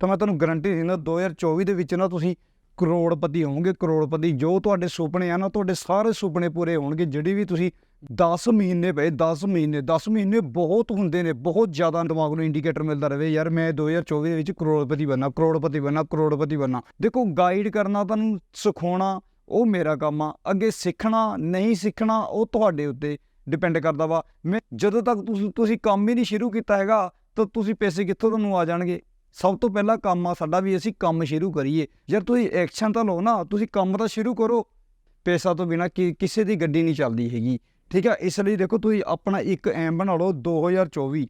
ਤਾਂ ਮੈਂ ਤੁਹਾਨੂੰ ਗਾਰੰਟੀ ਦਿੰਦਾ 2024 ਦੇ ਵਿੱਚ ਨਾ ਤੁਸੀਂ ਕਰੋੜਪਤੀ ਹੋਵੋਗੇ, ਕਰੋੜਪਤੀ ਜੋ ਤੁਹਾਡੇ ਸੁਪਨੇ ਆ ਨਾ, ਤੁਹਾਡੇ ਸਾਰੇ ਸੁਪਨੇ ਪੂਰੇ ਹੋਣਗੇ, ਜਿਹੜੀ ਵੀ ਤੁਸੀਂ 10 ਮਹੀਨੇ ਪਏ 10 ਮਹੀਨੇ 10 ਮਹੀਨੇ ਬਹੁਤ ਹੁੰਦੇ ਨੇ, ਬਹੁਤ ਜ਼ਿਆਦਾ ਦਿਮਾਗ ਨੂੰ ਇੰਡੀਕੇਟਰ ਮਿਲਦਾ ਰਹੇ, ਯਾਰ ਮੈਂ 2024 ਦੇ ਵਿੱਚ ਕਰੋੜਪਤੀ ਬਣਨਾ ਕਰੋੜਪਤੀ ਬਣਨਾ ਕਰੋੜਪਤੀ ਬਣਨਾ। ਦੇਖੋ ਗਾਈਡ ਕਰਨਾ ਤੁਹਾਨੂੰ ਸਿਖਾਉਣਾ, ਉਹ ਮੇਰਾ ਕੰਮ ਆ, ਅੱਗੇ ਸਿੱਖਣਾ, ਨਹੀਂ ਸਿੱਖਣਾ, ਉਹ ਤੁਹਾਡੇ ਉੱਤੇ ਡਿਪੈਂਡ ਕਰਦਾ ਵਾ। ਮੈਂ ਜਦੋਂ ਤੱਕ ਤੁਸੀਂ ਤੁਸੀਂ ਕੰਮ ਹੀ ਨਹੀਂ ਸ਼ੁਰੂ ਕੀਤਾ ਹੈਗਾ, ਤਾਂ ਤੁਸੀਂ ਪੈਸੇ ਕਿੱਥੋਂ ਤੁਹਾਨੂੰ ਆ ਜਾਣਗੇ? ਸਭ ਤੋਂ ਪਹਿਲਾ ਕੰਮ ਆ ਸਾਡਾ ਵੀ ਅਸੀਂ ਕੰਮ ਸ਼ੁਰੂ ਕਰੀਏ। ਯਾਰ ਤੁਸੀਂ ਐਕਸ਼ਨ ਤਾਂ ਲਓ ਨਾ, ਤੁਸੀਂ ਕੰਮ ਤਾਂ ਸ਼ੁਰੂ ਕਰੋ। ਪੈਸਾ ਤੋਂ ਬਿਨਾ ਕਿਸੇ ਦੀ ਗੱਡੀ ਨਹੀਂ ਚੱਲਦੀ ਹੈਗੀ। ਠੀਕ ਆ, ਇਸ ਲਈ ਦੇਖੋ ਤੁਸੀਂ ਆਪਣਾ ਇੱਕ ਐਮ ਬਣਾ ਲਓ 2024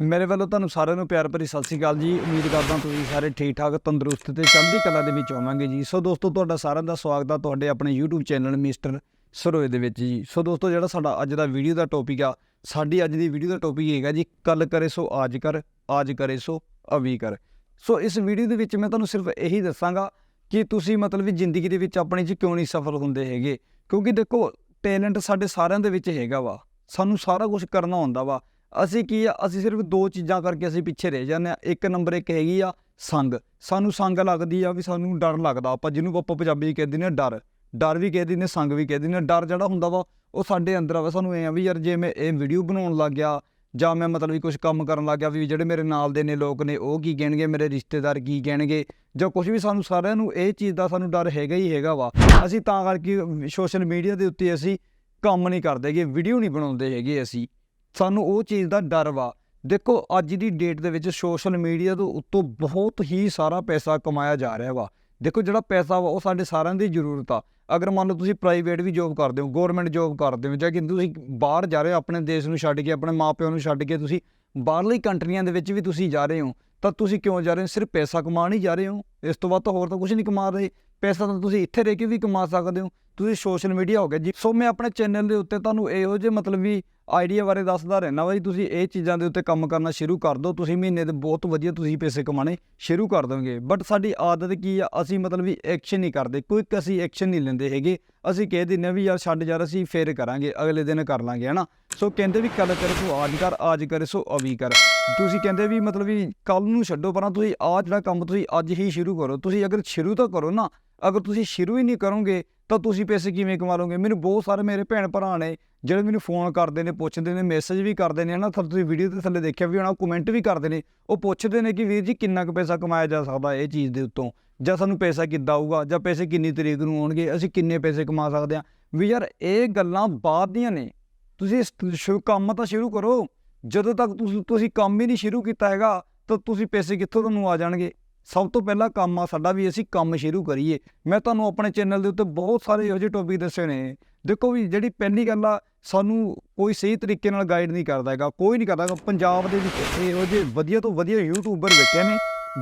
ਮੇਰੇ ਵੱਲੋਂ ਤੁਹਾਨੂੰ ਸਾਰਿਆਂ ਨੂੰ ਪਿਆਰ ਭਰੀ ਸਤਿ ਸ੍ਰੀ ਅਕਾਲ ਜੀ। ਉਮੀਦ ਕਰਦਾ ਤੁਸੀਂ ਸਾਰੇ ਠੀਕ ਠਾਕ ਤੰਦਰੁਸਤ ਤੇ ਚੜ੍ਹਦੀ ਕਲਾ ਦੇ ਵਿੱਚ ਹੋਵਾਂਗੇ ਜੀ। ਸੋ ਦੋਸਤੋ, ਤੁਹਾਡਾ ਸਾਰਿਆਂ ਦਾ ਸਵਾਗਤ ਆ ਤੁਹਾਡੇ ਆਪਣੇ YouTube ਚੈਨਲ ਮਿਸਟਰ ਸਰੋਏ ਦੇ ਵਿੱਚ ਜੀ। ਸੋ ਦੋਸਤੋ, ਜਿਹੜਾ ਸਾਡਾ ਅੱਜ ਦਾ ਵੀਡੀਓ ਦਾ ਟੌਪਿਕ ਆ, ਸਾਡੀ ਅੱਜ ਦੀ ਵੀਡੀਓ ਦਾ ਟੌਪਿਕ ਹੈਗਾ ਜੀ ਕੱਲ ਕਰੇ ਸੋ ਆਜ ਕਰ ਆਜ ਕਰੇ ਸੋ। ਅਵੀ ਕਰ। ਸੋ ਇਸ ਵੀਡੀਓ ਦੇ ਵਿੱਚ ਮੈਂ ਤੁਹਾਨੂੰ ਸਿਰਫ ਇਹੀ ਦੱਸਾਂਗਾ ਕਿ ਤੁਸੀਂ ਮਤਲਬ ਵੀ ਜ਼ਿੰਦਗੀ ਦੇ ਵਿੱਚ ਆਪਣੀ 'ਚ ਕਿਉਂ ਨਹੀਂ ਸਫਲ ਹੁੰਦੇ ਹੈਗੇ? ਕਿਉਂਕਿ ਦੇਖੋ ਟੈਲੈਂਟ ਸਾਡੇ ਸਾਰਿਆਂ ਦੇ ਵਿੱਚ ਹੈਗਾ ਵਾ। ਸਾਨੂੰ ਸਾਰਾ ਕੁਝ ਕਰਨਾ ਹੁੰਦਾ ਵਾ। ਅਸੀਂ ਕੀ ਆ, ਅਸੀਂ ਸਿਰਫ ਦੋ ਚੀਜ਼ਾਂ ਕਰਕੇ ਅਸੀਂ ਪਿੱਛੇ ਰਹਿ ਜਾਂਦੇ ਆ ਇੱਕ ਨੰਬਰ ਇੱਕ ਹੈਗੀ ਆ, ਸੰਗ। ਸਾਨੂੰ ਸੰਗ ਲੱਗਦੀ ਆ ਵੀ ਸਾਨੂੰ ਡਰ ਲੱਗਦਾ। ਆਪਾਂ ਜਿਹਨੂੰ ਆਪਾਂ ਪੰਜਾਬੀ 'ਚ ਕਹਿੰਦੇ ਨੇ ਡਰ। ਡਰ ਵੀ ਕਹਿੰਦੇ ਨੇ ਸੰਗ ਵੀ ਕਹਿੰਦੇ ਨੇ ਡਰ ਜਿਹੜਾ ਹੁੰਦਾ ਵਾ, ਉਹ ਸਾਡੇ ਅੰਦਰ ਆ ਸਾਨੂੰ ਐ ਆ ਵੀ ਯਾਰ, ਜੇ ਮੈਂ ਇਹ ਵੀਡੀਓ ਬਣਾਉਣ ਲੱਗ ਗਿਆ ਜਾਂ ਮੈਂ ਮਤਲਬ ਵੀ ਕੁਝ ਕੰਮ ਕਰਨ ਲੱਗ ਗਿਆ ਵੀ ਜਿਹੜੇ ਮੇਰੇ ਨਾਲ ਦੇ ਨੇ ਲੋਕ ਨੇ, ਉਹ ਕੀ ਕਹਿਣਗੇ, ਮੇਰੇ ਰਿਸ਼ਤੇਦਾਰ ਕੀ ਕਹਿਣਗੇ, ਜਾਂ ਕੁਝ ਵੀ ਸਾਨੂੰ ਸਾਰਿਆਂ ਨੂੰ ਇਹ ਚੀਜ਼ ਦਾ ਸਾਨੂੰ ਡਰ ਹੈਗਾ ਹੀ ਹੈਗਾ ਵਾ। ਅਸੀਂ ਤਾਂ ਕਰਕੇ ਸੋਸ਼ਲ ਮੀਡੀਆ ਦੇ ਉੱਤੇ ਅਸੀਂ ਕੰਮ ਨਹੀਂ ਕਰਦੇਗੇ ਵੀਡੀਓ ਨਹੀਂ ਬਣਾਉਂਦੇ ਹੈਗੇ ਅਸੀਂ। ਸਾਨੂੰ ਉਹ ਚੀਜ਼ ਦਾ ਡਰ ਵਾ। ਦੇਖੋ, ਅੱਜ ਦੀ ਡੇਟ ਦੇ ਵਿੱਚ ਸੋਸ਼ਲ ਮੀਡੀਆ ਤੋਂ ਉੱਤੋਂ ਬਹੁਤ ਹੀ ਸਾਰਾ ਪੈਸਾ ਕਮਾਇਆ ਜਾ ਰਿਹਾ ਵਾ। ਦੇਖੋ ਜਿਹੜਾ ਪੈਸਾ ਵਾ, ਉਹ ਸਾਡੇ ਸਾਰਿਆਂ ਦੀ ਜ਼ਰੂਰਤ ਆ। ਅਗਰ ਮੰਨ ਲਓ ਤੁਸੀਂ ਪ੍ਰਾਈਵੇਟ ਵੀ ਜੋਬ ਕਰਦੇ ਹੋ ਗਵਰਨਮੈਂਟ ਜੋਬ ਕਰਦੇ ਹੋ, ਜਾਂ ਕਿ ਤੁਸੀਂ ਬਾਹਰ ਜਾ ਰਹੇ ਹੋ, ਆਪਣੇ ਦੇਸ਼ ਨੂੰ ਛੱਡ ਕੇ, ਆਪਣੇ ਮਾਪਿਆਂ ਨੂੰ ਛੱਡ ਕੇ ਤੁਸੀਂ ਬਾਹਰਲੀ ਕੰਟਰੀਆਂ ਦੇ ਵਿੱਚ ਵੀ ਤੁਸੀਂ ਜਾ ਰਹੇ ਹੋ, ਤਾਂ ਤੁਸੀਂ ਕਿਉਂ ਜਾ ਰਹੇ ਹੋ? ਸਿਰਫ ਪੈਸਾ ਕਮਾਉਣ ਹੀ ਜਾ ਰਹੇ ਹੋ? ਇਸ ਤੋਂ ਬਾਅਦ ਤਾਂ ਹੋਰ ਤਾਂ ਕੁਝ ਨਹੀਂ ਕਮਾ ਰਹੇ। ਪੈਸਾ ਤਾਂ ਤੁਸੀਂ ਇੱਥੇ ਰਹਿ ਕੇ ਵੀ ਕਮਾ ਸਕਦੇ ਹੋ। ਤੁਸੀਂ ਸੋਸ਼ਲ ਮੀਡੀਆ ਹੋ ਗਿਆ ਜੀ। ਸੋ ਮੈਂ ਆਪਣੇ ਚੈਨਲ ਦੇ ਉੱਤੇ ਤੁਹਾਨੂੰ ਇਹੋ ਜਿਹੇ ਮਤਲਬ ਵੀ ਆਈਡੀਆ ਬਾਰੇ ਦੱਸਦਾ ਰਹਿਣਾ ਵਾ ਜੀ, ਤੁਸੀਂ ਇਹ ਚੀਜ਼ਾਂ ਦੇ ਉੱਤੇ ਕੰਮ ਕਰਨਾ ਸ਼ੁਰੂ ਕਰ ਦਿਓ, ਤੁਸੀਂ ਮਹੀਨੇ ਦੇ ਬਹੁਤ ਵਧੀਆ ਤੁਸੀਂ ਪੈਸੇ ਕਮਾਣੇ ਸ਼ੁਰੂ ਕਰ ਦੋਗੇ। ਬਟ ਸਾਡੀ ਆਦਤ ਕੀ ਆ, ਅਸੀਂ ਮਤਲਬ ਵੀ ਐਕਸ਼ਨ ਨਹੀਂ ਕਰਦੇ ਕੋਈ ਅਸੀਂ ਐਕਸ਼ਨ ਨਹੀਂ ਲੈਂਦੇ ਹੈਗੇ। ਅਸੀਂ ਕਹਿ ਦਿੰਦੇ ਹਾਂ ਵੀ ਯਾਰ ਛੱਡ ਯਾਰ, ਅਸੀਂ ਫੇਰ ਕਰਾਂਗੇ, ਅਗਲੇ ਦਿਨ ਕਰ ਲਾਂਗੇ, ਹਨਾ? ਸੋ ਕਹਿੰਦੇ ਵੀ ਕੱਲ ਕਰੇ ਸੋ ਆਜ ਕਰ, ਆਜ ਕਰੇ, ਸੋ ਅਵੀ ਕਰ। ਤੁਸੀਂ ਕਹਿੰਦੇ ਵੀ ਮਤਲਬ ਵੀ ਕੱਲ ਨੂੰ ਛੱਡੋ, ਪਰਾਂ ਤੁਸੀਂ ਆ ਜਿਹੜਾ ਕੰਮ ਤੁਸੀਂ ਅੱਜ ਹੀ ਸ਼ੁਰੂ ਕਰੋ, ਤੁਸੀਂ ਅਗਰ ਸ਼ੁਰੂ ਤਾਂ ਕਰੋ ਨਾ ਅਗਰ ਤੁਸੀਂ ਸ਼ੁਰੂ ਹੀ ਨਹੀਂ ਕਰੋਗੇ, ਤਾਂ ਤੁਸੀਂ ਪੈਸੇ ਕਿਵੇਂ ਕਮਾ ਲਓਗੇ ਮੈਨੂੰ ਬਹੁਤ ਸਾਰੇ ਮੇਰੇ ਭੈਣ ਭਰਾ ਨੇ, ਜਿਹੜੇ ਮੈਨੂੰ ਫੋਨ ਕਰਦੇ ਨੇ, ਪੁੱਛਦੇ ਨੇ ਮੈਸੇਜ ਵੀ ਕਰਦੇ ਨੇ, ਹਨਾ? ਤੁਸੀਂ ਵੀਡੀਓ ਦੇ ਥੱਲੇ ਦੇਖਿਆ ਵੀ ਹੋਣਾ ਕਮੈਂਟ ਵੀ ਕਰਦੇ ਨੇ। ਉਹ ਪੁੱਛਦੇ ਨੇ ਕਿ ਵੀਰ ਜੀ ਕਿੰਨਾ ਕੁ ਪੈਸਾ ਕਮਾਇਆ ਜਾ ਸਕਦਾ ਇਹ ਚੀਜ਼ ਦੇ ਉੱਤੋਂ? ਜਾਂ ਸਾਨੂੰ ਪੈਸਾ ਕਿੱਦਾਂ ਆਊਗਾ? ਜਾਂ ਪੈਸੇ ਕਿੰਨੀ ਤਰੀਕ ਨੂੰ ਆਉਣਗੇ? ਅਸੀਂ ਕਿੰਨੇ ਪੈਸੇ ਕਮਾ ਸਕਦੇ ਹਾਂ? ਵੀ ਯਾਰ ਇਹ ਗੱਲਾਂ ਬਾਅਦ ਦੀਆਂ ਨੇ। ਤੁਸੀਂ ਸ਼ੁਰੂ ਕੰਮ ਤਾਂ ਸ਼ੁਰੂ ਕਰੋ। ਜਦੋਂ ਤੱਕ ਤੁਸੀਂ ਤੁਸੀਂ ਕੰਮ ਹੀ ਨਹੀਂ ਸ਼ੁਰੂ ਕੀਤਾ ਹੈਗਾ, ਤਾਂ ਤੁਸੀਂ ਪੈਸੇ ਕਿੱਥੋਂ ਤੁਹਾਨੂੰ ਆ ਜਾਣਗੇ? ਸਭ ਤੋਂ ਪਹਿਲਾ ਕੰਮ ਆ ਸਾਡਾ ਵੀ ਅਸੀਂ ਕੰਮ ਸ਼ੁਰੂ ਕਰੀਏ। ਮੈਂ ਤੁਹਾਨੂੰ ਆਪਣੇ ਚੈਨਲ ਦੇ ਉੱਤੇ ਬਹੁਤ ਸਾਰੇ ਇਹੋ ਜਿਹੇ ਟੌਪਿਕ ਦੱਸੇ ਨੇ। ਦੇਖੋ ਵੀ ਜਿਹੜੀ ਪਹਿਲੀ ਗੱਲ ਆ, ਸਾਨੂੰ ਕੋਈ ਸਹੀ ਤਰੀਕੇ ਨਾਲ ਗਾਈਡ ਨਹੀਂ ਕਰਦਾ ਹੈਗਾ, ਕੋਈ ਨਹੀਂ ਕਰਦਾ ਪੰਜਾਬ ਦੇ ਵਿੱਚ ਇਹੋ ਜਿਹੇ ਵਧੀਆ ਤੋਂ ਵਧੀਆ ਯੂਟਿਊਬਰ ਬੈਠੇ ਨੇ,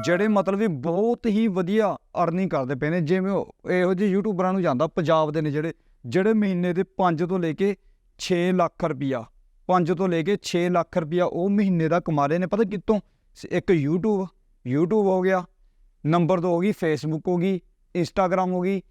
ਜਿਹੜੇ ਮਤਲਬ ਵੀ ਬਹੁਤ ਹੀ ਵਧੀਆ ਅਰਨਿੰਗ ਕਰਦੇ ਪਏ ਨੇ। ਜਿਵੇਂ ਇਹੋ ਜਿਹੇ ਯੂਟਿਊਬਰਾਂ ਨੂੰ ਜਾਂਦਾ ਪੰਜਾਬ ਦੇ ਨੇ ਜਿਹੜੇ ਜਿਹੜੇ ਮਹੀਨੇ ਦੇ 5 ਤੋਂ ਲੈ ਕੇ 6 ਲੱਖ ਰੁਪਿਆ 5 ਤੋਂ ਲੈ ਕੇ 6 ਲੱਖ ਰੁਪਿਆ ਉਹ ਮਹੀਨੇ ਦਾ ਕਮਾ ਰਹੇ ਨੇ। ਪਤਾ ਕਿੱਥੋਂ? ਇੱਕ YouTube YouTube ਹੋ ਗਿਆ ਨੰਬਰ 2 ਹੋ ਗਈ ਫੇਸਬੁੱਕ ਹੋ ਗਈ ਇੰਸਟਾਗ੍ਰam ਹੋ ਗਈ।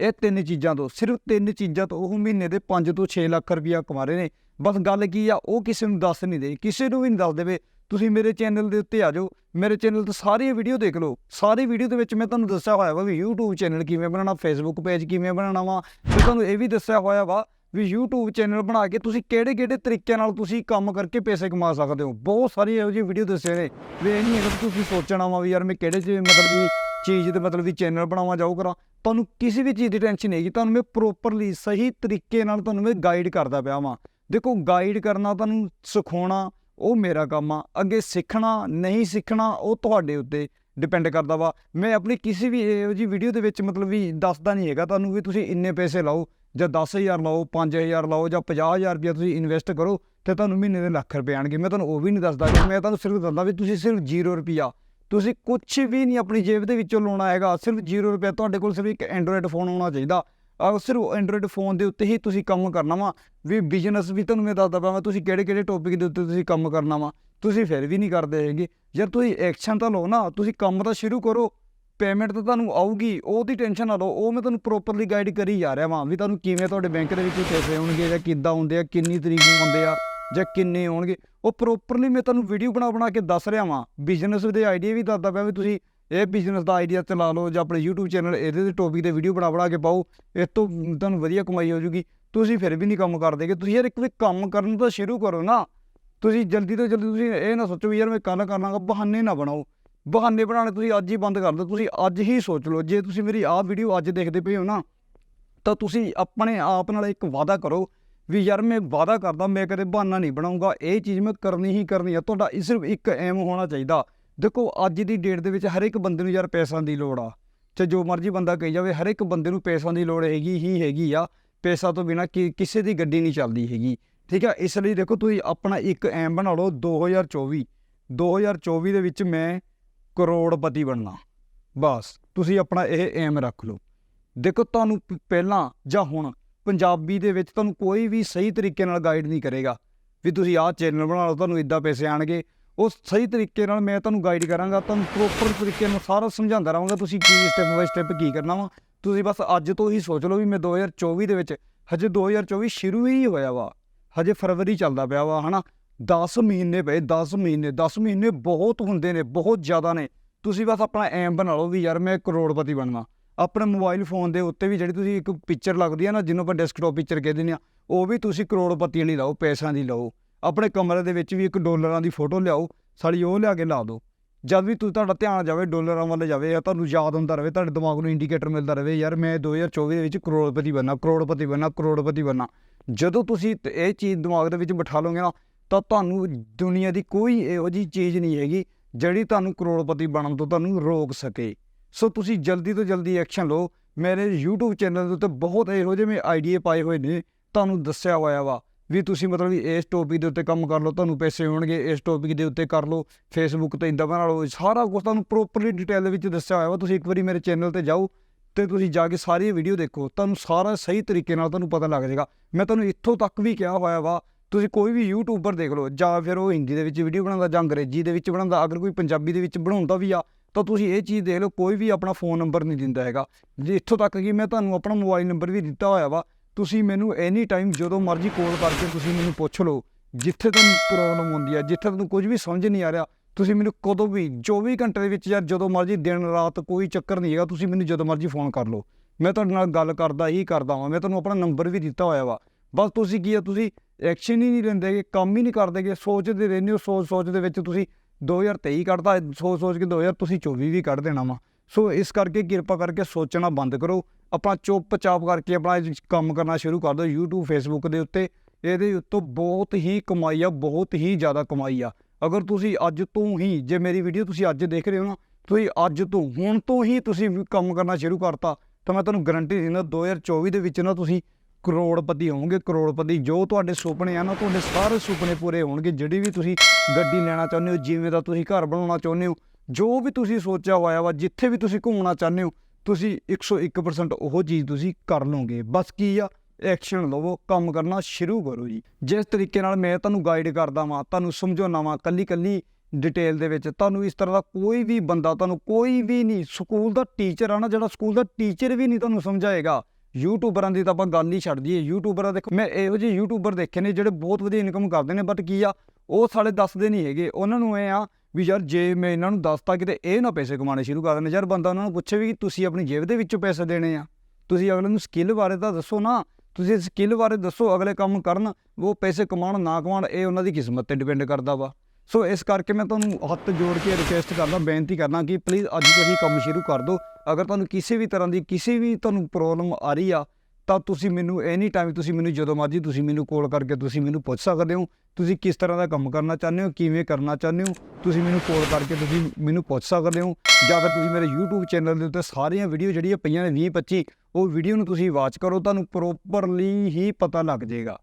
ਇਹ ਤਿੰਨ ਚੀਜ਼ਾਂ ਤੋਂ, ਸਿਰਫ ਤਿੰਨ ਚੀਜ਼ਾਂ ਤੋਂ ਉਹ ਮਹੀਨੇ ਦੇ 5 ਤੋਂ 6 ਲੱਖ ਰੁਪਇਆ ਕਮਾ ਰਹੇ ਨੇ। ਬਸ ਗੱਲ ਕੀ ਆ, ਉਹ ਕਿਸੇ ਨੂੰ ਦੱਸ ਨਹੀਂ ਦੇ, ਕਿਸੇ ਨੂੰ ਵੀ ਨਹੀਂ ਦੱਸ ਦੇਵੇ। ਤੁਸੀਂ ਮੇਰੇ ਚੈਨਲ ਦੇ ਉੱਤੇ ਆ ਜਾਓ, ਮੇਰੇ ਚੈਨਲ ਤੋਂ ਸਾਰੀ ਵੀਡੀਓ ਦੇਖ ਲਓ। ਸਾਰੀ ਵੀਡੀਓ ਦੇ ਵਿੱਚ ਮੈਂ ਤੁਹਾਨੂੰ ਦੱਸਿਆ ਹੋਇਆ ਵਾ ਵੀ YouTube ਚੈਨਲ ਕਿਵੇਂ ਬਣਾਉਣਾ, Facebook ਪੇਜ ਕਿਵੇਂ ਬਣਾਉਣਾ ਵਾ। ਤੇ ਤੁਹਾਨੂੰ ਇਹ ਵੀ ਦੱਸਿਆ ਹੋਇਆ ਵਾ ਵੀ YouTube ਚੈਨਲ ਬਣਾ ਕੇ ਤੁਸੀਂ ਕਿਹੜੇ-ਕਿਹੜੇ ਤਰੀਕਿਆਂ ਨਾਲ ਤੁਸੀਂ ਕੰਮ ਕਰਕੇ ਪੈਸੇ ਕਮਾ ਸਕਦੇ ਹੋ? ਬਹੁਤ ਸਾਰੀ ਇਹੋ ਜਿਹੀ ਵੀਡੀਓ ਦੱਸੇ ਨੇ। ਵੀ ਇਹ ਨਹੀਂ ਹੈਗਾ ਕਿ ਤੁਸੀਂ ਸੋਚਣਾ ਵਾ ਵੀ ਯਾਰ ਮੈਂ ਕਿਹੜੇ ਚ ਮਤਲਬ ਵੀ ਚੀਜ਼ ਦੇ ਮਤਲਬ ਵੀ ਚੈਨਲ ਬਣਾਵਾਂ ਜਾਊ ਕਰਾਂ। ਤੁਹਾਨੂੰ ਕਿਸੇ ਵੀ ਚੀਜ਼ ਦੀ ਟੈਨਸ਼ਨ ਨਹੀਂ ਹੈਗੀ। ਤੁਹਾਨੂੰ ਮੈਂ ਪ੍ਰੋਪਰਲੀ ਸਹੀ ਤਰੀਕੇ ਨਾਲ ਤੁਹਾਨੂੰ ਮੈਂ ਗਾਈਡ ਕਰਦਾ ਪਿਆ ਵਾਂ। ਦੇਖੋ ਗਾਈਡ ਕਰਨਾ ਤੁਹਾਨੂੰ ਸਿਖਾਉਣਾ, ਉਹ ਮੇਰਾ ਕੰਮ ਆ। ਅੱਗੇ ਸਿੱਖਣਾ, ਨਹੀਂ ਸਿੱਖਣਾ, ਉਹ ਤੁਹਾਡੇ ਉੱਤੇ ਡਿਪੈਂਡ ਕਰਦਾ ਵਾ। ਮੈਂ ਆਪਣੀ ਕਿਸੇ ਵੀ ਇਹੋ ਜਿਹੀ ਵੀਡੀਓ ਦੇ ਵਿੱਚ ਮਤਲਬ ਵੀ ਦੱਸਦਾ ਨਹੀਂ ਹੈਗਾ। ਤੁਹਾਨੂੰ ਵੀ ਤੁਸੀਂ ਇੰਨੇ ਪੈਸੇ ਲਾਓ। ਜਾਂ 10000 ਲਾਓ 5000 ਲਾਓ ਜਾਂ 50000 ਰੁਪਏ ਤੁਸੀਂ ਇਨਵੈਸਟ ਕਰੋ ਤੇ ਤੁਹਾਨੂੰ ਮਹੀਨੇ ਦੇ ਲੱਖ ਰੁਪਏ ਆਣਗੇ ਮੈਂ ਤੁਹਾਨੂੰ ਉਹ ਵੀ ਨਹੀਂ ਦੱਸਦਾ ਕਿ ਮੈਂ ਤੁਹਾਨੂੰ ਸਿਰਫ ਦੱਸਦਾ ਵੀ ਤੁਸੀਂ ਸਿਰਫ 0 ਰੁਪਿਆ ਤੁਸੀਂ ਕੁਝ ਵੀ ਨਹੀਂ ਆਪਣੀ ਜੇਬ ਦੇ ਵਿੱਚੋਂ ਲਾਉਣਾ ਹੈਗਾ, ਸਿਰਫ 0 ਰੁਪਏ ਤੁਹਾਡੇ ਕੋਲ ਸਿਰਫ ਇੱਕ ਐਂਡਰੋਇਡ ਫੋਨ ਹੋਣਾ ਚਾਹੀਦਾ। ਆ ਸਿਰਫ ਐਂਡਰੋਇਡ ਫੋਨ ਦੇ ਉੱਤੇ ਹੀ ਤੁਸੀਂ ਕੰਮ ਕਰਨਾ ਵਾ। ਵੀ ਬਿਜ਼ਨਸ ਵੀ ਤੁਹਾਨੂੰ ਮੈਂ ਦੱਸਦਾ ਪਾਵਾਂ ਤੁਸੀਂ ਕਿਹੜੇ ਕਿਹੜੇ ਟੌਪਿਕ ਦੇ ਉੱਤੇ ਤੁਸੀਂ ਕੰਮ ਕਰਨਾ ਵਾ। ਤੁਸੀਂ ਫਿਰ ਵੀ ਨਹੀਂ ਕਰਦੇ ਹੈਗੇ। ਯਾਰ ਤੁਸੀਂ ਐਕਸ਼ਨ ਤਾਂ ਲਓ ਨਾ, ਤੁਸੀਂ ਕੰਮ ਤਾਂ ਸ਼ੁਰੂ ਕਰੋ। ਪੇਮੈਂਟ ਤਾਂ ਤੁਹਾਨੂੰ ਆਊਗੀ, ਉਹਦੀ ਟੈਨਸ਼ਨ ਨਾ ਲਓ, ਉਹ ਮੈਂ ਤੁਹਾਨੂੰ ਪ੍ਰੋਪਰਲੀ ਗਾਈਡ ਕਰੀ ਜਾ ਰਿਹਾ ਵਾਂ ਵੀ ਤੁਹਾਨੂੰ ਕਿਵੇਂ ਤੁਹਾਡੇ ਬੈਂਕ ਦੇ ਵਿੱਚ ਪੈਸੇ ਆਉਣਗੇ ਜਾਂ ਕਿੱਦਾਂ ਹੁੰਦੇ ਆ, ਕਿੰਨੀ ਤਰੀਕ ਨੂੰ ਆਉਂਦੇ ਆ ਜਾਂ ਕਿੰਨੇ ਆਉਣਗੇ। ਉਹ ਪ੍ਰੋਪਰਲੀ ਮੈਂ ਤੁਹਾਨੂੰ ਵੀਡੀਓ ਬਣਾ ਬਣਾ ਕੇ ਦੱਸ ਰਿਹਾ ਵਾਂ। ਬਿਜ਼ਨਸ ਦੇ ਆਈਡੀਆ ਵੀ ਦੱਸਦਾ ਪਿਆ ਵੀ ਤੁਸੀਂ ਇਹ ਬਿਜ਼ਨਸ ਦਾ ਆਈਡੀਆ ਚਲਾ ਲਓ ਜਾਂ ਆਪਣੇ YouTube ਚੈਨਲ ਇਹਦੇ ਦੇ ਟੌਪਿਕ ਤੇ ਵੀਡੀਓ ਬਣਾ ਬਣਾ ਕੇ ਪਾਓ ਇਸ ਤੋਂ ਤੁਹਾਨੂੰ ਵਧੀਆ ਕਮਾਈ ਹੋ ਜੂਗੀ ਤੁਸੀਂ ਫਿਰ ਵੀ ਨਹੀਂ ਕੰਮ ਕਰਦੇਗੇ ਤੁਸੀਂ ਯਾਰ ਇੱਕ ਵੀ ਕੰਮ ਕਰਨ ਤੋਂ ਸ਼ੁਰੂ ਕਰੋ ਨਾ। ਤੁਸੀਂ ਜਲਦੀ ਤੋਂ ਜਲਦੀ ਤੁਸੀਂ ਇਹ ਨਾ ਸੋਚੋ ਵੀ ਯਾਰ ਮੈਂ ਕੱਲ ਕਰ ਲਾਂਗਾ ਬਹਾਨੇ ਨਾ ਬਣਾਓ। ਬਹਾਨੇ ਬਣਾਉਣੇ ਤੁਸੀਂ ਅੱਜ ਹੀ ਬੰਦ ਕਰ ਦਿਓ, ਤੁਸੀਂ ਅੱਜ ਹੀ ਸੋਚ ਲਓ। ਜੇ ਤੁਸੀਂ ਮੇਰੀ ਆਹ ਵੀਡੀਓ ਅੱਜ ਦੇਖਦੇ ਪਏ ਹੋ ਨਾ, ਤਾਂ ਤੁਸੀਂ ਆਪਣੇ ਆਪ ਨਾਲ ਇੱਕ ਵਾਅਦਾ ਕਰੋ ਵੀ ਯਾਰ ਮੈਂ ਵਾਅਦਾ ਕਰਦਾ, ਮੈਂ ਕਦੇ ਬਹਾਨਾ ਨਹੀਂ ਬਣਾਉਂਗਾ। ਇਹ ਚੀਜ਼ ਮੈਂ ਕਰਨੀ ਹੀ ਕਰਨੀ ਆ, ਤੁਹਾਡਾ ਇਹ ਸਿਰਫ ਇੱਕ ਐਮ ਹੋਣਾ ਚਾਹੀਦਾ। ਦੇਖੋ, ਅੱਜ ਦੀ ਡੇਟ ਦੇ ਵਿੱਚ ਹਰ ਇੱਕ ਬੰਦੇ ਨੂੰ ਯਾਰ ਪੈਸਿਆਂ ਦੀ ਲੋੜ ਆ। ਚਾਹੇ ਜੋ ਮਰਜ਼ੀ ਬੰਦਾ ਕਹੀ ਜਾਵੇ ਹਰ ਇੱਕ ਬੰਦੇ ਨੂੰ ਪੈਸਿਆਂ ਦੀ ਲੋੜ ਹੈਗੀ ਹੀ ਹੈਗੀ ਆ। ਪੈਸਾ ਤੋਂ ਬਿਨਾ ਕਿਸੇ ਦੀ ਗੱਡੀ ਨਹੀਂ ਚੱਲਦੀ ਹੈਗੀ। ਠੀਕ ਆ, ਇਸ ਲਈ ਦੇਖੋ, ਤੁਸੀਂ ਆਪਣਾ ਇੱਕ ਐਮ ਬਣਾ ਲਓ। 2024 2024 ਦੇ ਵਿੱਚ ਮੈਂ ਕਰੋੜਪਤੀ ਬਣਨਾ। ਬਸ, ਤੁਸੀਂ ਆਪਣਾ ਇਹ ਏਮ ਰੱਖ ਲਓ। ਦੇਖੋ, ਤੁਹਾਨੂੰ ਪਹਿਲਾਂ ਜਾਂ ਹੁਣ ਪੰਜਾਬੀ ਦੇ ਵਿੱਚ ਤੁਹਾਨੂੰ ਕੋਈ ਵੀ ਸਹੀ ਤਰੀਕੇ ਨਾਲ ਗਾਈਡ ਨਹੀਂ ਕਰੇਗਾ। ਵੀ ਤੁਸੀਂ ਆਹ ਚੈਨਲ ਬਣਾ ਲਓ, ਤੁਹਾਨੂੰ ਇਦਾਂ ਪੈਸੇ ਆਣਗੇ। ਉਹ ਸਹੀ ਤਰੀਕੇ ਨਾਲ ਮੈਂ ਤੁਹਾਨੂੰ ਗਾਈਡ ਕਰਾਂਗਾ, ਤੁਹਾਨੂੰ ਪ੍ਰੋਪਰ ਤਰੀਕੇ ਨਾਲ ਸਾਰਾ ਸਮਝਾਉਂਦਾ ਰਹਾਂਗਾ ਤੁਸੀਂ ਕੀ ਸਟੈਪ ਬਾਈ ਸਟੈਪ ਕੀ ਕਰਨਾ ਵਾ। ਤੁਸੀਂ ਬਸ ਅੱਜ ਤੋਂ ਹੀ ਸੋਚ ਲਓ ਵੀ ਮੈਂ 2024 ਦੇ ਵਿੱਚ, ਹਜੇ 2024 ਸ਼ੁਰੂ ਹੀ ਹੋਇਆ ਵਾ। ਹਜੇ ਫਰਵਰੀ ਚੱਲਦਾ ਪਿਆ ਵਾ, ਹਨਾ? 10 ਮਹੀਨੇ ਪਏ 10 ਮਹੀਨੇ 10 ਮਹੀਨੇ ਬਹੁਤ ਹੁੰਦੇ ਨੇ, ਬਹੁਤ ਜ਼ਿਆਦਾ ਨੇ। ਤੁਸੀਂ ਬਸ ਆਪਣਾ ਐਮ ਬਣਾ ਲਓ ਵੀ ਯਾਰ ਮੈਂ ਕਰੋੜਪਤੀ ਬਣਨਾ। ਆਪਣੇ ਮੋਬਾਈਲ ਫੋਨ ਦੇ ਉੱਤੇ ਵੀ ਜਿਹੜੀ ਤੁਸੀਂ ਇੱਕ ਪਿਕਚਰ ਲੱਗਦੀ ਹੈ ਨਾ, ਜਿਹਨੂੰ ਆਪਾਂ ਡੈਸਕਟਾਪ ਪਿਕਚਰ ਕਹਿ ਦਿੰਦੇ ਆ, ਉਹ ਵੀ ਤੁਸੀਂ ਕਰੋੜਪਤੀ ਵਾਲੀ ਲਾਓ, ਪੈਸਿਆਂ ਦੀ ਲਾਓ। ਆਪਣੇ ਕਮਰੇ ਦੇ ਵਿੱਚ ਵੀ ਇੱਕ ਡਾਲਰਾਂ ਦੀ ਫੋਟੋ ਲਿਆਓ, ਸਾਲੀ ਉਹ ਲਿਆ ਕੇ ਲਾ ਦਿਓ। ਜਦ ਵੀ ਤੁਸੀਂ ਤੁਹਾਡਾ ਧਿਆਨ ਜਾਵੇ, ਡਾਲਰਾਂ ਵੱਲ ਜਾਵੇ ਜਾਂ ਤੁਹਾਨੂੰ ਯਾਦ ਹੁੰਦਾ ਰਹੇ, ਤੁਹਾਡੇ ਦਿਮਾਗ ਨੂੰ ਇੰਡੀਕੇਟਰ ਮਿਲਦਾ ਰਹੇ, ਯਾਰ ਮੈਂ 2024 ਦੇ ਵਿੱਚ ਕਰੋੜਪਤੀ ਬਣਨਾ ਕਰੋੜਪਤੀ ਬਣਨਾ ਕਰੋੜਪਤੀ ਬਣਨਾ। ਜਦੋਂ ਤੁਸੀਂ ਇਹ ਚੀਜ਼ ਦਿਮਾਗ ਦੇ ਵਿੱਚ ਬਿਠਾ ਲਓਗੇ ਨਾ ਤਾਂ ਤੁਹਾਨੂੰ ਦੁਨੀਆ ਦੀ ਕੋਈ ਇਹੋ ਜਿਹੀ ਚੀਜ਼ ਨਹੀਂ ਹੈਗੀ ਜਿਹੜੀ ਤੁਹਾਨੂੰ ਕਰੋੜਪਤੀ ਬਣਨ ਤੋਂ ਤੁਹਾਨੂੰ ਰੋਕ ਸਕੇ। ਸੋ ਤੁਸੀਂ ਜਲਦੀ ਤੋਂ ਜਲਦੀ ਐਕਸ਼ਨ ਲਓ। ਮੇਰੇ YouTube ਚੈਨਲ ਦੇ ਉੱਤੇ ਬਹੁਤ ਇਹੋ ਜਿਹੇ ਮੈਂ ਆਈਡੀਏ ਪਾਏ ਹੋਏ ਨੇ। ਤੁਹਾਨੂੰ ਦੱਸਿਆ ਹੋਇਆ ਵਾ ਵੀ ਤੁਸੀਂ ਮਤਲਬ ਇਸ ਟੌਪਿਕ ਦੇ ਉੱਤੇ ਕੰਮ ਕਰ ਲਓ, ਤੁਹਾਨੂੰ ਪੈਸੇ ਹੋਣਗੇ, ਇਸ ਟੌਪਿਕ ਦੇ ਉੱਤੇ ਕਰ ਲਓ ਫੇਸਬੁੱਕ ਤੇ ਇੰਦਾ ਬਣਾ ਲਓ ਸਾਰਾ ਕੁਝ ਤੁਹਾਨੂੰ ਪ੍ਰੋਪਰਲੀ ਡਿਟੇਲ ਦੇ ਵਿੱਚ ਦੱਸਿਆ ਹੋਇਆ ਵਾ। ਤੁਸੀਂ ਇੱਕ ਵਾਰੀ ਮੇਰੇ ਚੈਨਲ ਤੇ ਜਾਓ ਤੇ ਤੁਸੀਂ ਜਾ ਕੇ ਸਾਰੀ ਵੀਡੀਓ ਦੇਖੋ। ਤੁਹਾਨੂੰ ਸਾਰਾ ਸਹੀ ਤਰੀਕੇ ਨਾਲ ਤੁਹਾਨੂੰ ਪਤਾ ਲੱਗ ਜਾਏਗਾ। ਮੈਂ ਤੁਹਾਨੂੰ ਇੱਥੋਂ ਤੱਕ ਵੀ ਕਿਹਾ ਹੋਇਆ ਵਾ ਤੁਸੀਂ ਕੋਈ ਵੀ ਯੂਟਿਊਬਰ ਦੇਖ ਲਓ, ਜਾਂ ਫਿਰ ਉਹ ਹਿੰਦੀ ਦੇ ਵਿੱਚ ਵੀਡੀਓ ਬਣਾਉਂਦਾ ਜਾਂ ਅੰਗਰੇਜ਼ੀ ਦੇ ਵਿੱਚ ਬਣਾਉਂਦਾ, ਅਗਰ ਕੋਈ ਪੰਜਾਬੀ ਦੇ ਵਿੱਚ ਬਣਾਉਂਦਾ ਵੀ ਆ, ਤਾਂ ਤੁਸੀਂ ਇਹ ਚੀਜ਼ ਦੇਖ ਲਓ, ਕੋਈ ਵੀ ਆਪਣਾ ਫੋਨ ਨੰਬਰ ਨਹੀਂ ਦਿੰਦਾ ਹੈਗਾ। ਜੇ ਇੱਥੋਂ ਤੱਕ ਕਿ ਮੈਂ ਤੁਹਾਨੂੰ ਆਪਣਾ ਮੋਬਾਈਲ ਨੰਬਰ ਵੀ ਦਿੱਤਾ ਹੋਇਆ ਵਾ, ਤੁਸੀਂ ਮੈਨੂੰ ਐਨੀ ਟਾਈਮ ਜਦੋਂ ਮਰਜ਼ੀ ਕਾਲ ਕਰਕੇ ਤੁਸੀਂ ਮੈਨੂੰ ਪੁੱਛ ਲਓ, ਜਿੱਥੇ ਤੁਹਾਨੂੰ ਪ੍ਰੋਬਲਮ ਹੁੰਦੀ ਹੈ ਜਿੱਥੇ ਤੁਹਾਨੂੰ ਕੁਝ ਵੀ ਸਮਝ ਨਹੀਂ ਆ ਰਿਹਾ, ਤੁਸੀਂ ਮੈਨੂੰ ਕਦੋਂ ਵੀ 24 ਘੰਟੇ ਦੇ ਵਿੱਚ ਜਾਂ ਜਦੋਂ ਮਰਜ਼ੀ ਦਿਨ, ਰਾਤ ਕੋਈ ਚੱਕਰ ਨਹੀਂ ਹੈਗਾ, ਤੁਸੀਂ ਮੈਨੂੰ ਜਦੋਂ ਮਰਜ਼ੀ ਫੋਨ ਕਰ ਲਓ। ਮੈਂ ਤੁਹਾਡੇ ਨਾਲ ਗੱਲ ਕਰਦਾ ਹੀ ਕਰਦਾ ਹਾਂ ਮੈਂ ਤੁਹਾਨੂੰ ਆਪਣਾ ਨੰਬਰ ਵੀ ਦਿੱਤਾ ਹੋਇਆ ਵਾ। ਬਸ ਤੁਸੀਂ ਕੀ ਆ, ਤੁਸੀਂ ਐਕਸ਼ਨ ਹੀ ਨਹੀਂ ਲੈਂਦੇ ਲੈਂਦੇਗੇ ਕੰਮ ਹੀ ਨਹੀਂ ਕਰਦੇ ਕਰਦੇਗੇ ਸੋਚਦੇ ਰਹਿੰਦੇ ਹੋ, ਸੋਚ ਸੋਚ ਦੇ ਵਿੱਚ ਤੁਸੀਂ 2023 ਕੱਢਦਾ ਸੋਚ ਸੋਚ ਕੇ 2000 ਤੁਸੀਂ 24 ਵੀ ਕੱਢ ਦੇਣਾ ਵਾ। ਸੋ ਇਸ ਕਰਕੇ ਕਿਰਪਾ ਕਰਕੇ ਸੋਚਣਾ ਬੰਦ ਕਰੋ। ਆਪਣਾ ਚੁੱਪ ਚਾਪ ਕਰਕੇ ਆਪਣਾ ਕੰਮ ਕਰਨਾ ਸ਼ੁਰੂ ਕਰ ਦਿਓ YouTube, Facebook ਦੇ ਉੱਤੇ। ਇਹਦੇ ਉੱਤੋਂ ਬਹੁਤ ਹੀ ਕਮਾਈ ਆ, ਬਹੁਤ ਹੀ ਜ਼ਿਆਦਾ ਕਮਾਈ ਆ। ਅਗਰ ਤੁਸੀਂ ਅੱਜ ਤੋਂ ਹੀ, ਜੇ ਮੇਰੀ ਵੀਡੀਓ ਤੁਸੀਂ ਅੱਜ ਦੇਖ ਰਹੇ ਹੋ ਨਾ, ਤੁਸੀਂ ਅੱਜ ਤੋਂ, ਹੁਣ ਤੋਂ ਹੀ ਤੁਸੀਂ ਕੰਮ ਕਰਨਾ ਸ਼ੁਰੂ ਕਰਤਾ, ਤਾਂ ਮੈਂ ਤੁਹਾਨੂੰ ਗਾਰੰਟੀ ਦਿੰਦਾ 2024 ਦੇ ਵਿੱਚ ਨਾ ਤੁਸੀਂ ਕਰੋੜਪਤੀ ਹੋਵੋਗੇ, ਕਰੋੜਪਤੀ ਜੋ ਤੁਹਾਡੇ ਸੁਪਨੇ ਆ ਨਾ, ਤੁਹਾਡੇ ਸਾਰੇ ਸੁਪਨੇ ਪੂਰੇ ਹੋਣਗੇ। ਜਿਹੜੀ ਵੀ ਤੁਸੀਂ ਗੱਡੀ ਲੈਣਾ ਚਾਹੁੰਦੇ ਹੋ, ਜਿਵੇਂ ਦਾ ਤੁਸੀਂ ਘਰ ਬਣਾਉਣਾ ਚਾਹੁੰਦੇ ਹੋ, ਜੋ ਵੀ ਤੁਸੀਂ ਸੋਚਿਆ ਹੋਇਆ ਵਾ, ਜਿੱਥੇ ਵੀ ਤੁਸੀਂ ਘੁੰਮਣਾ ਚਾਹੁੰਦੇ ਹੋ, ਤੁਸੀਂ 101% ਉਹ ਚੀਜ਼ ਤੁਸੀਂ ਕਰ ਲਓਗੇ। ਬਸ ਕੀ ਆ ਐਕਸ਼ਨ ਲਵੋ, ਕੰਮ ਕਰਨਾ ਸ਼ੁਰੂ ਕਰੋ ਜੀ। ਜਿਸ ਤਰੀਕੇ ਨਾਲ ਮੈਂ ਤੁਹਾਨੂੰ ਗਾਈਡ ਕਰਦਾ ਵਾਂ, ਤੁਹਾਨੂੰ ਸਮਝਾਉਣਾ ਵਾਂ ਕੱਲੀ ਕੱਲੀ ਡਿਟੇਲ ਦੇ ਵਿੱਚ, ਤੁਹਾਨੂੰ ਇਸ ਤਰ੍ਹਾਂ ਦਾ ਕੋਈ ਵੀ ਬੰਦਾ, ਤੁਹਾਨੂੰ ਕੋਈ ਵੀ ਨਹੀਂ, ਸਕੂਲ ਦਾ ਟੀਚਰ ਆ ਨਾ, ਜਿਹੜਾ ਸਕੂਲ ਦਾ ਟੀਚਰ ਵੀ ਨਹੀਂ ਤੁਹਾਨੂੰ ਸਮਝਾਏਗਾ। ਯੂਟਿਊਬਰਾਂ ਦੀ ਤਾਂ ਆਪਾਂ ਗੱਲ ਹੀ ਛੱਡ ਦਈਏ। ਯੂਟਿਊਬਰਾਂ ਦੇਖੋ, ਮੈਂ ਇਹੋ ਜਿਹੇ ਯੂਟਿਊਬਰ ਦੇਖੇ ਨੇ ਜਿਹੜੇ ਬਹੁਤ ਵਧੀਆ ਇਨਕਮ ਕਰਦੇ ਨੇ ਬਟ ਕੀ ਆ, ਉਹ ਸਾਲੇ ਦੱਸਦੇ ਨਹੀਂ ਹੈਗੇ। ਉਹਨਾਂ ਨੂੰ ਇਹ ਆ ਵੀ ਯਾਰ ਜੇ ਮੈਂ ਇਹਨਾਂ ਨੂੰ ਦੱਸਤਾ ਕਿਤੇ, ਇਹ ਨਾ ਪੈਸੇ ਕਮਾਉਣੇ ਸ਼ੁਰੂ ਕਰ ਦੇਣ। ਯਾਰ ਬੰਦਾ ਉਹਨਾਂ ਨੂੰ ਪੁੱਛੇ ਵੀ ਤੁਸੀਂ ਆਪਣੀ ਜੇਬ ਦੇ ਵਿੱਚੋਂ ਪੈਸੇ ਦੇਣੇ ਆ। ਤੁਸੀਂ ਅਗਲੇ ਨੂੰ ਸਕਿੱਲ ਬਾਰੇ ਤਾਂ ਦੱਸੋ ਨਾ। ਤੁਸੀਂ ਸਕਿੱਲ ਬਾਰੇ ਦੱਸੋ, ਅਗਲੇ ਕੰਮ ਕਰਨ, ਉਹ ਪੈਸੇ ਕਮਾਉਣ ਨਾ ਕਮਾਉਣ, ਇਹ ਉਹਨਾਂ ਦੀ ਕਿਸਮਤ ਤੇ ਡਿਪੈਂਡ ਕਰਦਾ ਵਾ। ਸੋ ਇਸ ਕਰਕੇ ਮੈਂ ਤੁਹਾਨੂੰ ਹੱਥ ਜੋੜ ਕੇ ਰਿਕੁਐਸਟ ਕਰਦਾ, ਬੇਨਤੀ ਕਰਦਾ ਕਿ ਪਲੀਜ਼ ਅੱਜ ਤੋਂ ਹੀ ਕੰਮ ਸ਼ੁਰੂ ਕਰ ਦਿਓ। ਅਗਰ ਤੁਹਾਨੂੰ ਕਿਸੇ ਵੀ ਤਰ੍ਹਾਂ ਦੀ ਕਿਸੇ ਵੀ ਤੁਹਾਨੂੰ ਪ੍ਰੋਬਲਮ ਆ ਰਹੀ ਆ, ਤਾਂ ਤੁਸੀਂ ਮੈਨੂੰ ਐਨੀ ਟਾਈਮ ਤੁਸੀਂ ਮੈਨੂੰ ਜਦੋਂ ਮਰਜ਼ੀ ਤੁਸੀਂ ਮੈਨੂੰ ਕਾਲ ਕਰਕੇ ਤੁਸੀਂ ਮੈਨੂੰ ਪੁੱਛ ਸਕਦੇ ਹੋ। ਤੁਸੀਂ ਕਿਸ ਤਰ੍ਹਾਂ ਦਾ ਕੰਮ ਕਰਨਾ ਚਾਹੁੰਦੇ ਹੋ, ਕਿਵੇਂ ਕਰਨਾ ਚਾਹੁੰਦੇ ਹੋ, ਤੁਸੀਂ ਮੈਨੂੰ ਕਾਲ ਕਰਕੇ ਤੁਸੀਂ ਮੈਨੂੰ ਪੁੱਛ ਸਕਦੇ ਹੋ। ਜਾਂ ਫਿਰ ਤੁਸੀਂ ਮੇਰੇ YouTube ਚੈਨਲ ਦੇ ਉੱਤੇ ਸਾਰੀਆਂ ਵੀਡੀਓ ਜਿਹੜੀਆਂ ਪਈਆਂ ਨੇ 20 25 ਉਹ ਵੀਡੀਓ ਨੂੰ ਤੁਸੀਂ ਵਾਚ ਕਰੋ, ਤੁਹਾਨੂੰ ਪ੍ਰੋਪਰਲੀ ਹੀ ਪਤਾ ਲੱਗ ਜਾਏਗਾ।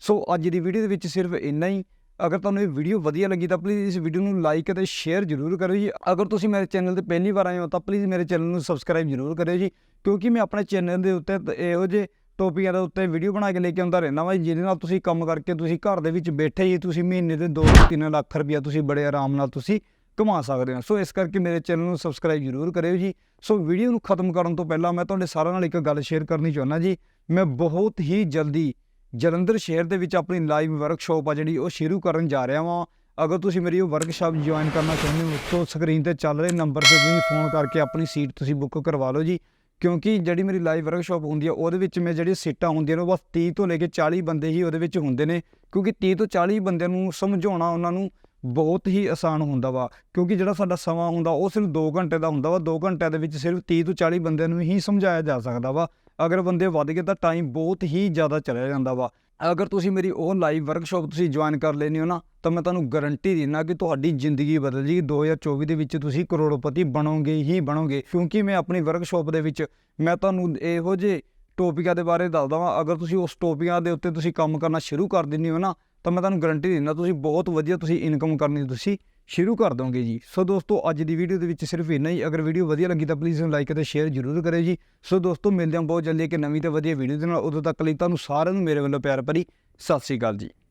ਸੋ ਅੱਜ ਦੀ ਵੀਡੀਓ ਦੇ ਵਿੱਚ ਸਿਰਫ ਇੰਨਾ ਹੀ। ਅਗਰ ਤੁਹਾਨੂੰ ਇਹ ਵੀਡੀਓ ਵਧੀਆ ਲੱਗੀ ਤਾਂ ਪਲੀਜ਼ ਇਸ ਵੀਡੀਓ ਨੂੰ ਲਾਈਕ ਅਤੇ ਸ਼ੇਅਰ ਜ਼ਰੂਰ ਕਰਿਓ ਜੀ। ਅਗਰ ਤੁਸੀਂ ਮੇਰੇ ਚੈਨਲ ਤੇ ਪਹਿਲੀ ਵਾਰ ਆਏ ਹੋ ਤਾਂ ਪਲੀਜ਼ ਮੇਰੇ ਚੈਨਲ ਨੂੰ ਸਬਸਕ੍ਰਾਈਬ ਜ਼ਰੂਰ ਕਰਿਓ ਜੀ, ਕਿਉਂਕਿ ਮੈਂ ਆਪਣੇ ਚੈਨਲ ਦੇ ਉੱਤੇ ਇਹੋ ਜਿਹੇ ਟੌਪਿਕਾਂ ਦੇ ਉੱਤੇ ਵੀਡੀਓ ਬਣਾ ਕੇ ਲੈ ਕੇ ਆਉਂਦਾ ਰਹਿੰਦਾ ਵਾਂ ਜਿਹਦੇ ਨਾਲ ਤੁਸੀਂ ਕੰਮ ਕਰਕੇ ਤੁਸੀਂ ਘਰ ਦੇ ਵਿੱਚ ਬੈਠੇ ਹੀ ਤੁਸੀਂ ਮਹੀਨੇ ਦੇ 2-3 ਲੱਖ ਰੁਪਇਆ ਤੁਸੀਂ ਬੜੇ ਆਰਾਮ ਨਾਲ ਤੁਸੀਂ ਕਮਾ ਸਕਦੇ ਹੋ। ਸੋ ਇਸ ਕਰਕੇ ਮੇਰੇ ਚੈਨਲ ਨੂੰ ਸਬਸਕ੍ਰਾਈਬ ਜ਼ਰੂਰ ਕਰਿਓ ਜੀ। ਸੋ ਵੀਡੀਓ ਨੂੰ ਖਤਮ ਕਰਨ ਤੋਂ ਪਹਿਲਾਂ ਮੈਂ ਤੁਹਾਡੇ ਸਾਰਿਆਂ ਨਾਲ ਇੱਕ ਗੱਲ ਸ਼ੇਅਰ ਕਰਨੀ ਚਾਹੁੰਦਾ ਜੀ। ਮੈਂ ਬਹੁਤ ਹੀ ਜਲਦੀ ਜਲੰਧਰ ਸ਼ਹਿਰ ਦੇ ਵਿੱਚ ਆਪਣੀ ਲਾਈਵ ਵਰਕਸ਼ਾਪ ਆ ਜਿਹੜੀ ਉਹ ਸ਼ੁਰੂ ਕਰਨ ਜਾ ਰਿਹਾ ਵਾਂ। ਅਗਰ ਤੁਸੀਂ ਮੇਰੀ ਉਹ ਵਰਕਸ਼ਾਪ ਜੁਆਇਨ ਕਰਨਾ ਚਾਹੁੰਦੇ ਹੋ, ਤਾਂ ਸਕਰੀਨ ਤੇ ਚੱਲ ਰਹੇ ਨੰਬਰ ਤੇ ਤੁਸੀਂ ਫੋਨ ਕਰਕੇ ਆਪਣੀ ਸੀਟ ਤੁਸੀਂ ਬੁੱਕ ਕਰਵਾ ਲਓ ਜੀ। ਕਿਉਂਕਿ ਜਿਹੜੀ ਮੇਰੀ ਲਾਈਵ ਵਰਕਸ਼ਾਪ ਹੁੰਦੀ ਆ, ਉਹਦੇ ਵਿੱਚ ਮੈਂ ਜਿਹੜੀ ਸੀਟਾਂ ਹੁੰਦੀਆਂ ਨੇ, ਉਹ ਬਸ 30 ਤੋਂ ਲੈ ਕੇ 40 ਬੰਦੇ ਹੀ ਉਹਦੇ ਵਿੱਚ ਹੁੰਦੇ ਨੇ। ਕਿਉਂਕਿ 30 ਤੋਂ 40 ਬੰਦਿਆਂ ਨੂੰ ਸਮਝਾਉਣਾ ਉਹਨਾਂ ਨੂੰ ਬਹੁਤ ਹੀ ਆਸਾਨ ਹੁੰਦਾ ਵਾ। ਕਿਉਂਕਿ ਜਿਹੜਾ ਸਾਡਾ ਸਮਾਂ ਹੁੰਦਾ, ਉਹ ਸਿਰਫ 2 ਘੰਟੇ ਦਾ ਹੁੰਦਾ ਵਾ। 2 ਘੰਟਿਆਂ ਦੇ ਵਿੱਚ ਸਿਰਫ 30 ਤੋਂ 40 ਬੰਦਿਆਂ ਨੂੰ ਹੀ ਸਮਝਾਇਆ ਜਾ ਸਕਦਾ ਵਾ। ਅਗਰ ਬੰਦੇ ਵੱਧ ਗਏ ਤਾਂ ਟਾਈਮ ਬਹੁਤ ਹੀ ਜ਼ਿਆਦਾ ਚਲਿਆ ਜਾਂਦਾ ਵਾ। ਅਗਰ ਤੁਸੀਂ ਮੇਰੀ ਉਹ ਲਾਈਵ ਵਰਕਸ਼ਾਪ ਤੁਸੀਂ ਜੁਆਇਨ ਕਰ ਲੈਣੀ ਹੋ ਨਾ, ਤਾਂ ਮੈਂ ਤੁਹਾਨੂੰ ਗਾਰੰਟੀ ਦਿੰਦਾ ਕਿ ਤੁਹਾਡੀ ਜ਼ਿੰਦਗੀ ਬਦਲ ਜੇਗੀ। 2024 ਦੇ ਵਿੱਚ ਤੁਸੀਂ ਕਰੋੜਪਤੀ ਬਣੋਗੇ ਹੀ ਬਣੋਗੇ। ਕਿਉਂਕਿ ਮੈਂ ਆਪਣੀ ਵਰਕਸ਼ਾਪ ਦੇ ਵਿੱਚ ਮੈਂ ਤੁਹਾਨੂੰ ਇਹੋ ਜਿਹੇ ਟੌਪਿਕਾਂ ਦੇ ਬਾਰੇ ਦੱਸਦਾ ਵਾਂ। ਅਗਰ ਤੁਸੀਂ ਉਸ ਟੌਪਿਕਾਂ ਦੇ ਉੱਤੇ ਤੁਸੀਂ ਕੰਮ ਕਰਨਾ ਸ਼ੁਰੂ ਕਰ ਦਿੰਦੇ ਹੋ ਨਾ, ਤਾਂ ਮੈਂ ਤੁਹਾਨੂੰ ਗਾਰੰਟੀ ਦਿੰਦਾ ਤੁਸੀਂ ਬਹੁਤ ਵਧੀਆ ਤੁਸੀਂ ਇਨਕਮ ਕਰਨੀ ਤੁਸੀਂ। ਸ਼ੁਰੂ ਕਰ ਦੋਗੇ ਜੀ। ਸੋ ਦੋਸਤੋ, ਅੱਜ ਦੀ ਵੀਡੀਓ ਦੇ ਵਿੱਚ ਸਿਰਫ ਇੰਨਾ ਹੀ। ਅਗਰ ਵੀਡੀਓ ਵਧੀਆ ਲੱਗੀ ਤਾਂ ਪਲੀਜ਼ ਲਾਈਕ ਅਤੇ ਸ਼ੇਅਰ ਜ਼ਰੂਰ ਕਰਿਓ ਜੀ। ਸੋ ਦੋਸਤੋ, ਮਿਲਦੇ ਹਾਂ ਬਹੁਤ ਜਲਦੀ ਇੱਕ ਨਵੀਂ ਤੇ ਵਧੀਆ ਵੀਡੀਓ ਦੇ ਨਾਲ। ਉਦੋਂ ਤੱਕ ਲਈ ਤੁਹਾਨੂੰ ਸਾਰਿਆਂ ਨੂੰ ਮੇਰੇ ਵੱਲੋਂ ਪਿਆਰ ਭਰੀ ਸਤਿ ਸ਼੍ਰੀ ਅਕਾਲ ਜੀ।